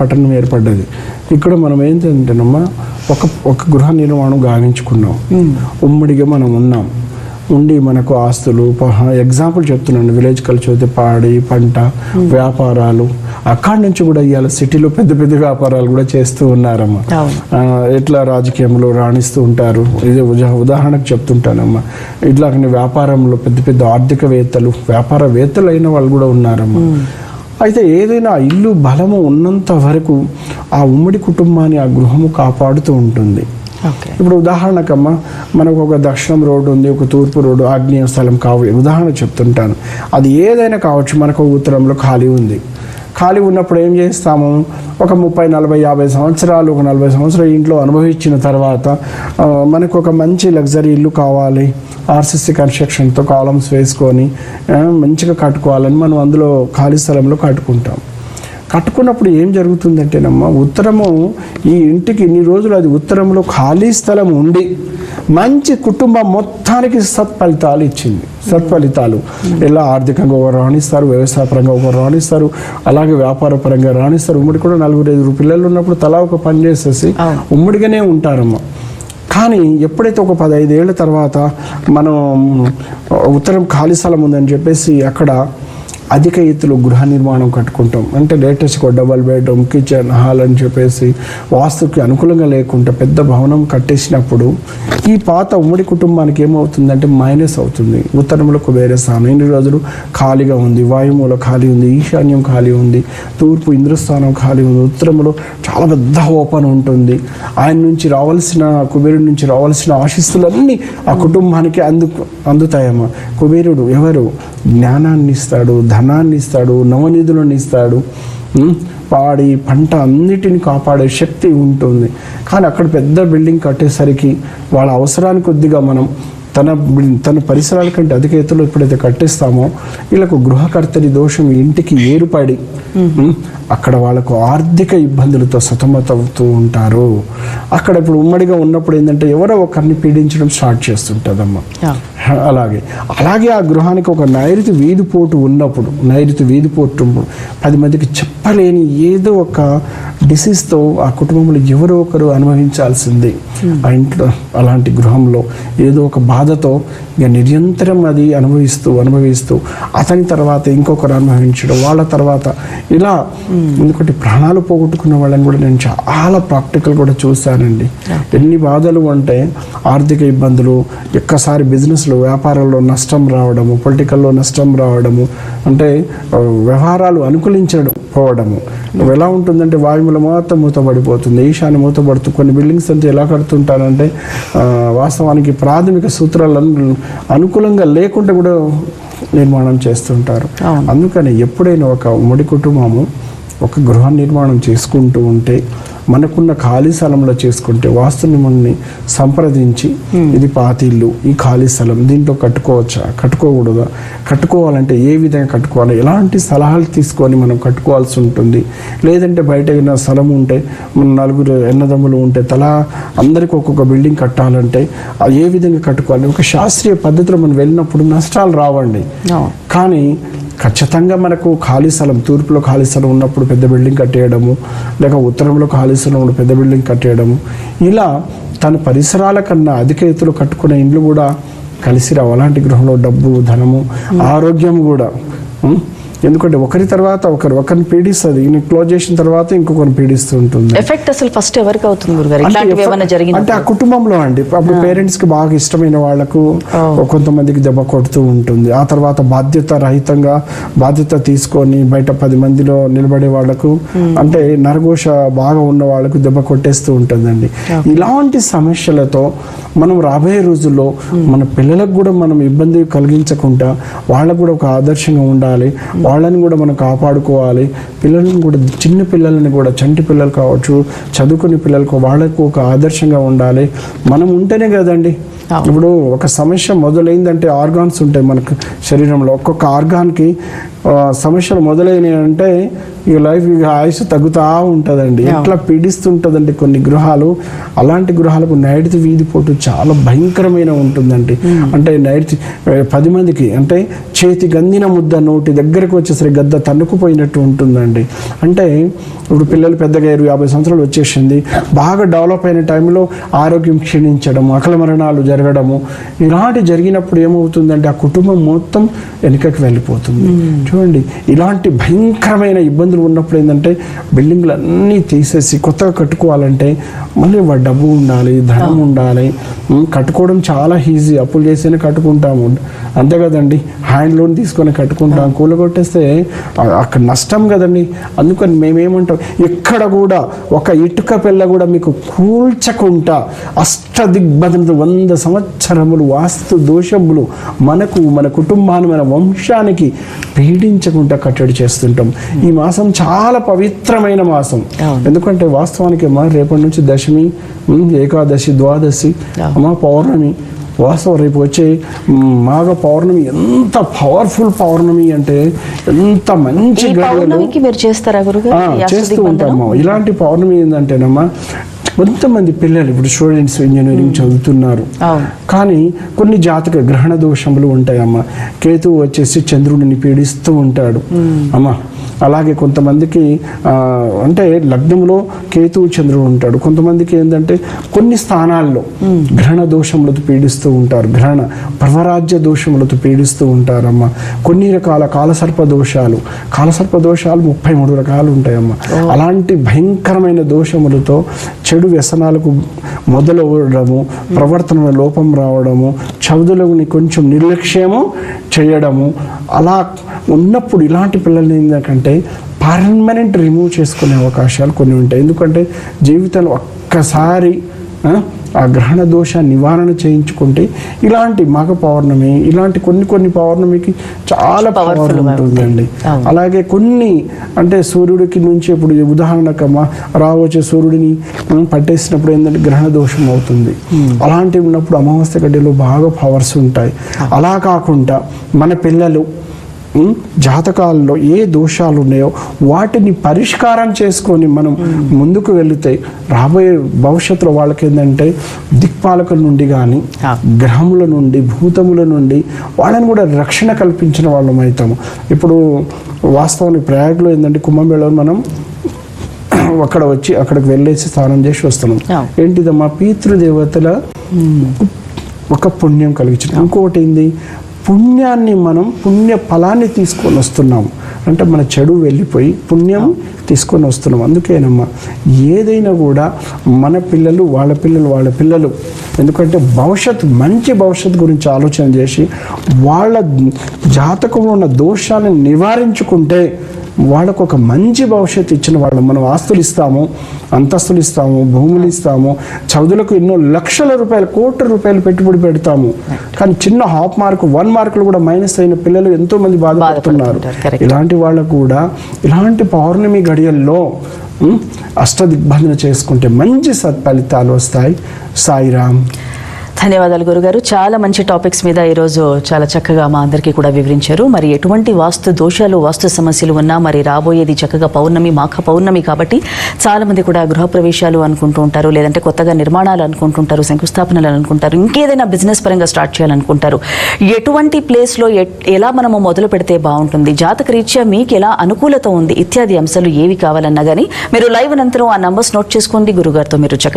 పట్టణం ఏర్పడ్డది. ఇక్కడ మనం ఏంటంటేనమ్మా ఒక ఒక గృహ నిర్మాణం గావించుకున్నాం. ఉమ్మడిగా మనం ఉన్నాం. ఉండి మనకు ఆస్తులు ఎగ్జాంపుల్ చెప్తున్నాను. విలేజ్ కల్చర్ అయితే పాడి పంట వ్యాపారాలు. అక్కడి నుంచి కూడా ఇవాళ సిటీలో పెద్ద పెద్ద వ్యాపారాలు కూడా చేస్తూ ఉన్నారమ్మా. ఎట్లా రాజకీయంలో రాణిస్తూ ఉంటారు? ఇది ఉదా- ఉదాహరణకు చెప్తుంటానమ్మా. ఇట్లాగనే వ్యాపారంలో పెద్ద పెద్ద ఆర్థికవేత్తలు వ్యాపారవేత్తలు అయిన వాళ్ళు కూడా ఉన్నారమ్మా. అయితే ఏదైనా ఇల్లు బలము ఉన్నంత వరకు ఆ ఉమ్మడి కుటుంబాన్ని ఆ గృహము కాపాడుతూ ఉంటుంది. ఇప్పుడు ఉదాహరణకమ్మా మనకు ఒక దక్షిణం రోడ్డు ఉంది ఒక తూర్పు రోడ్డు ఆగ్నేయ స్థలం కావు. ఉదాహరణ చెప్తుంటాను. అది ఏదైనా కావచ్చు మనకు ఉత్తరంలో ఖాళీ ఉంది. ఖాళీ ఉన్నప్పుడు ఏం చేస్తాము? ఒక ముప్పై నలభై యాభై సంవత్సరాలు ఒక నలభై సంవత్సరాలు ఇంట్లో అనుభవించిన తర్వాత మనకు ఒక మంచి లగ్జరీ ఇల్లు కావాలి. ఆర్సిసి కన్స్ట్రక్షన్తో కాలమ్స్ వేసుకొని మంచిగా కట్టుకోవాలని మనం అందులో ఖాళీ స్థలంలో కట్టుకుంటాం. కట్టుకున్నప్పుడు ఏం జరుగుతుందంటేనమ్మా ఉత్తరము ఈ ఇంటికి ఇన్ని రోజులు అది ఉత్తరంలో ఖాళీ స్థలం ఉండి మంచి కుటుంబం మొత్తానికి సత్ఫలితాలు ఇచ్చింది. సత్ఫలితాలు. ఎలా ఆర్థికంగా ఒకరు రాణిస్తారు వ్యవసాయ పరంగా ఒకరు రాణిస్తారు అలాగే వ్యాపార పరంగా రాణిస్తారు. ఉమ్మడి కూడా నలుగురు ఐదుగురు పిల్లలు ఉన్నప్పుడు తలా ఒక పని చేసేసి. ఉమ్మడిగానే ఉంటారమ్మా. కానీ ఎప్పుడైతే ఒక పదహైదేళ్ళ తర్వాత మనం ఉత్తరం ఖాళీ స్థలం ఉందని చెప్పేసి అక్కడ అధిక ఎత్తులో గృహ నిర్మాణం కట్టుకుంటాం. అంటే లేటెస్ట్గా డబల్ బెడ్రూమ్ కిచెన్ హాల్ అని చెప్పేసి వాస్తుకి అనుకూలంగా లేకుండా పెద్ద భవనం కట్టేసినప్పుడు ఈ పాత ఉమ్మడి కుటుంబానికి ఏమవుతుందంటే మైనస్ అవుతుంది. ఉత్తరంలో కుబేర స్థానం. ఇన్ని రోజులు ఖాళీగా ఉంది. వాయుమూల ఖాళీ ఉంది. ఈశాన్యం ఖాళీ ఉంది. తూర్పు ఇంద్రస్థానం ఖాళీ ఉంది. ఉత్తరంలో చాలా పెద్ద ఓపెన్ ఉంటుంది. ఆయన నుంచి రావాల్సిన కుబేరుడి నుంచి రావాల్సిన ఆశిస్తులన్నీ ఆ కుటుంబానికి అందు అందుతాయమ్మా. కుబేరుడు ఎవరు? జ్ఞానాన్ని ఇస్తాడు ధనాన్ని ఇస్తాడు నవనిధులను ఇస్తాడు పాడి పంట అన్నిటిని కాపాడే శక్తి ఉంటుంది. కానీ అక్కడ పెద్ద బిల్డింగ్ కట్టేసరికి వాళ్ళ అవసరానికి కొద్దిగా మనం తన తన పరిసరాల కంటే అధిక ఎత్తులో ఎప్పుడైతే కట్టేస్తామో వీళ్ళకు గృహకర్తని దోషం ఇంటికి ఏరుపడి ఉం, అక్కడ వాళ్ళకు ఆర్థిక ఇబ్బందులతో సతమతవుతూ ఉంటారు. అక్కడ ఇప్పుడు ఉమ్మడిగా ఉన్నప్పుడు ఏంటంటే ఎవరో ఒకరిని పీడించడం స్టార్ట్ చేస్తుంటుందమ్మా. అలాగే అలాగే ఆ గృహానికి ఒక నైరుతి వీధిపోటు ఉన్నప్పుడు నైరుతి వీధిపోటు పది మందికి చెప్పలేని ఏదో ఒక డిసీజ్తో ఆ కుటుంబంలో ఎవరో ఒకరు అనుభవించాల్సిందే. ఆ ఇంట్లో అలాంటి గృహంలో ఏదో ఒక బాధతో ఇక నిరంతరం అది అనుభవిస్తూ అనుభవిస్తూ అతని తర్వాత ఇంకొకరు అనుభవించడం వాళ్ళ తర్వాత ఇలా ఎందుకంటే ప్రాణాలు పోగొట్టుకున్న వాళ్ళని కూడా నేను చాలా ప్రాక్టికల్ కూడా చూశానండి. ఎన్ని బాధలు అంటే ఆర్థిక ఇబ్బందులు ఒక్కసారి బిజినెస్లో వ్యాపారంలో నష్టం రావడము పొలిటికల్లో నష్టం రావడము అంటే వ్యవహారాలు అనుకూలించడం పోవడము. ఎలా ఉంటుందంటే వాయువుల మొత్తం మూతపడిపోతుంది ఈశాన్య మూతపడుతూ కొన్ని బిల్డింగ్స్ అంతా ఎలా కడుతుంటారంటే ఆ, వాస్తవానికి ప్రాథమిక సూత్రాలను అనుకూలంగా లేకుండా కూడా నిర్మాణం చేస్తుంటారు. అందుకని ఎప్పుడైనా ఒక ఉమ్మడి కుటుంబము ఒక గృహ నిర్మాణం చేసుకుంటూ ఉంటే మనకున్న ఖాళీ స్థలంలో చేసుకుంటే వాస్తు నిపుణుల్ని సంప్రదించి ఇది పాతిల్లు ఈ ఖాళీ స్థలం దీంట్లో కట్టుకోవచ్చా? కట్టుకోకూడదా? కట్టుకోవాలంటే ఏ విధంగా కట్టుకోవాలి? ఎలాంటి సలహాలు తీసుకొని మనం కట్టుకోవాల్సి ఉంటుంది? లేదంటే బయట ఏదైనా స్థలం ఉంటే మన నలుగురు ఎన్నదమ్ములు ఉంటే తలా అందరికి ఒక్కొక్క బిల్డింగ్ కట్టాలంటే ఏ విధంగా కట్టుకోవాలి? ఒక శాస్త్రీయ పద్ధతిలో మనం వెళ్ళినప్పుడు నష్టాలు రావండి. కానీ ఖచ్చితంగా మనకు ఖాళీ స్థలం తూర్పులో ఖాళీ స్థలం ఉన్నప్పుడు పెద్ద బిల్డింగ్ కట్టేయడము లేక ఉత్తరంలో ఖాళీ స్థలం ఉన్నప్పుడు పెద్ద బిల్డింగ్ కట్టేయడము ఇలా తన పరిసరాల కన్నా అధిక ఎత్తులో కట్టుకునే ఇండ్లు కూడా కలిసి రావు అలాంటి గృహంలో డబ్బు ధనము ఆరోగ్యం కూడా? ఎందుకంటే ఒకరి తర్వాత ఒకరు ఒకరిని పీడిస్తుంది. ఈయన క్లోజ్ చేసిన తర్వాత ఇంకొకరిని పీడిస్తూ ఉంటుంది. ఎఫెక్ట్ అసలు ఫస్ట్ ఎవరికి అవుతుంది గురుగారు? అంటే ఆ కుటుంబంలో అండి. అప్పుడు పేరెంట్స్కి బాగా ఇష్టమైన వాళ్ళకు కొంతమందికి దెబ్బ కొడుతూ ఉంటుంది. ఆ తర్వాత బాధ్యత రహితంగా బాధ్యత తీసుకొని బయట పది మందిలో నిలబడే వాళ్ళకు అంటే నరఘోష బాగా ఉన్న వాళ్ళకు దెబ్బ కొట్టేస్తూ ఉంటుందండి. ఇలాంటి సమస్యలతో మనం రాబోయే రోజుల్లో మన పిల్లలకు కూడా మనం ఇబ్బంది కలిగించకుండా వాళ్ళకు కూడా ఒక ఆదర్శంగా ఉండాలి. వాళ్ళని కూడా మనం కాపాడుకోవాలి. పిల్లలను కూడా చిన్న పిల్లలని కూడా చంటి పిల్లలు కావచ్చు చదువుకునే పిల్లలకు వాళ్ళకు ఒక ఆదర్శంగా ఉండాలి. మనం ఉంటేనే కదండి. ఇప్పుడు ఒక సమస్య మొదలైందంటే ఆర్గాన్స్ ఉంటాయి మనకు శరీరంలో. ఒక్కొక్క ఆర్గాన్కి సమస్యలు మొదలైనవి అంటే ఇక లైఫ్ ఇక ఆయుష్ తగ్గుతా ఉంటుందండి. ఎట్లా పీడిస్తుంటుందండి కొన్ని గృహాలు. అలాంటి గృహాలకు నైట్ వీధి పోటు చాలా భయంకరమైన ఉంటుందండి. అంటే నైట్ పది మందికి అంటే చేతి గందిన ముద్ద నోటి దగ్గరకు వచ్చేసరికి గద్ద తన్నుకుపోయినట్టు ఉంటుందండి. అంటే ఇప్పుడు పిల్లలు పెద్దగా అయ్యారు యాభై సంవత్సరాలు వచ్చేసింది. బాగా డెవలప్ అయిన టైంలో ఆరోగ్యం క్షీణించడం అకల మరణాలు జరగడము ఇలాంటి జరిగినప్పుడు ఏమవుతుందంటే ఆ కుటుంబం మొత్తం వెనుకకి వెళ్ళిపోతుంది. చూడండి ఇలాంటి భయంకరమైన ఇబ్బందులు ఉన్నప్పుడు ఏంటంటే బిల్డింగ్లు అన్నీ తీసేసి కొత్తగా కట్టుకోవాలంటే మళ్ళీ వా- డబ్బు ఉండాలి ధనం ఉండాలి. కట్టుకోవడం చాలా ఈజీ. అప్పులు చేస్తేనే కట్టుకుంటాము. అంతే కదండి. హ్యాండ్ లోన్ తీసుకొని కట్టుకుంటాం. కూలగొట్టేస్తే అక్కడ నష్టం కదండి. అందుకని మేమేమంటాం ఎక్కడ కూడా ఒక ఇటుక పిల్ల కూడా మీకు కూల్చకుండా అష్టదిగ్బంధనతో వంద సంవత్సరములు వాస్తు దోషములు మనకు మన కుటుంబాన్ని మన వంశానికి పీడించకుండా కట్టడి చేస్తుంటాం. ఈ మాసం చాలా పవిత్రమైన మాసం. ఎందుకంటే వాస్తవానికి అమ్మా రేపటి నుంచి దశమి ఏకాదశి ద్వాదశి. అమ్మ పౌర్ణమి వాస్తవం రేపు వచ్చే మాఘ పౌర్ణమి ఎంత పవర్ఫుల్ పౌర్ణమి అంటే ఎంత మంచి చేస్తూ? ఉంటాము ఇలాంటి పౌర్ణమి ఏంటంటేనమ్మా కొంతమంది పిల్లలు ఇప్పుడు స్టూడెంట్స్ ఇంజనీరింగ్ చదువుతున్నారు. కానీ కొన్ని జాతక గ్రహణ దోషములు ఉంటాయమ్మా. కేతువు వచ్చేసి చంద్రుడిని పీడిస్తూ ఉంటాడు. అమ్మా అలాగే కొంతమందికి అంటే లగ్నంలో కేతువు చంద్రుడు ఉంటాడు. కొంతమందికి ఏంటంటే కొన్ని స్థానాల్లో గ్రహణ దోషములతో పీడిస్తూ ఉంటారు. గ్రహణ పర్వరాజ్య దోషములతో పీడిస్తూ ఉంటారమ్మా. కొన్ని రకాల కాలసర్ప దోషాలు. కాలసర్ప దోషాలు ముప్పై మూడు రకాలు ఉంటాయమ్మా. అలాంటి భయంకరమైన దోషములతో చెడు వ్యసనాలకు మొదలవడము ప్రవర్తన లోపం రావడము చదువులని కొంచెం నిర్లక్ష్యము చేయడము అలా ఉన్నప్పుడు ఇలాంటి పిల్లల్ని ఏంటంటే పర్మనెంట్ రిమూవ్ చేసుకునే అవకాశాలు కొన్ని ఉంటాయి. ఎందుకంటే జీవితంలో ఒక్కసారి ఆ, గ్రహణ దోష నివారణ చేయించుకుంటే ఇలాంటి మగ పౌర్ణమి ఇలాంటి కొన్ని కొన్ని పౌర్ణమికి చాలా పవర్ ఉంటుందండి. అలాగే కొన్ని అంటే సూర్యుడికి నుంచి ఇప్పుడు ఉదాహరణకమ్మా రావచ్చే సూర్యుడిని మనం పట్టేసినప్పుడు ఏంటంటే గ్రహణ దోషం అవుతుంది. అలాంటివి ఉన్నప్పుడు అమావాస్య గడ్డలో బాగా పవర్స్ ఉంటాయి. అలా కాకుండా మన పిల్లలు జాతకాల్లో ఏ దోషాలు ఉన్నాయో వాటిని పరిష్కారం చేసుకొని మనం ముందుకు వెళితే రాబోయే భవిష్యత్తులో వాళ్ళకి ఏంటంటే దిక్పాలకుల నుండి కానీ. గ్రహముల నుండి భూతముల నుండి వాళ్ళని కూడా రక్షణ కల్పించిన వాళ్ళం అవుతాము. ఇప్పుడు వాస్తవానికి ప్రయాగ్లో ఏంటంటే కుంభమేళలో మనం అక్కడ వచ్చి అక్కడికి వెళ్ళేసి స్నానం చేసి వస్తున్నాం. ఏంటిదమ్మా? పితృదేవతల ఒక పుణ్యం కలిగించడం ఇంకొకటి ఏంది? పుణ్యాన్ని మనం పుణ్య ఫలాన్ని తీసుకొని వస్తున్నాం అంటే మన చెడు వెళ్ళిపోయి పుణ్యం తీసుకొని వస్తున్నాం. అందుకేనమ్మా ఏదైనా కూడా మన పిల్లలు వాళ్ళ పిల్లలు వాళ్ళ పిల్లలు ఎందుకంటే భవిష్యత్ మంచి భవిష్యత్తు గురించి ఆలోచన చేసి వాళ్ళ జాతకంలో ఉన్న దోషాలను నివారించుకుంటే వాళ్ళకు ఒక మంచి భవిష్యత్తు ఇచ్చిన వాళ్ళు. మనం ఆస్తులు ఇస్తాము అంతస్తులు ఇస్తాము భూములు ఇస్తాము చదువులకు ఎన్నో లక్షల రూపాయలు కోట్ల రూపాయలు పెట్టుబడి పెడతాము. కానీ చిన్న హాఫ్ మార్క్ వన్ మార్కులు కూడా మైనస్ అయిన పిల్లలు ఎంతో మంది బాధపడుతున్నారు. ఇలాంటి వాళ్ళకు కూడా ఇలాంటి పౌర్ణమి గడియల్లో అష్టదిగ్బంధన చేసుకుంటే మంచి సత్ఫలితాలు వస్తాయి. సాయిరామ్. ధన్యవాదాలు గురుగారు. చాలా మంచి టాపిక్స్ మీద ఈరోజు చాలా చక్కగా మా అందరికీ కూడా వివరించారు. మరి ఎటువంటి వాస్తు దోషాలు వాస్తు సమస్యలు ఉన్నా మరి రాబోయేది చక్కగా పౌర్ణమి మాఘ పౌర్ణమి కాబట్టి చాలా మంది కూడా గృహప్రవేశాలు అనుకుంటూ ఉంటారు లేదంటే కొత్తగా నిర్మాణాలు అనుకుంటుంటారు శంకుస్థాపనలు అనుకుంటారు ఇంకేదైనా బిజినెస్ పరంగా స్టార్ట్ చేయాలనుకుంటారు. ఎటువంటి ప్లేస్లో ఎలా మనము మొదలు పెడితే బాగుంటుంది? జాతక రీత్యా మీకు ఎలా అనుకూలత ఉంది? ఇత్యాది అంశాలు ఏవి కావాలన్నా కానీ మీరు లైవ్ అనంతరం ఆ నంబర్స్ నోట్ చేసుకోండి గురుగారితో మీరు చక్కగా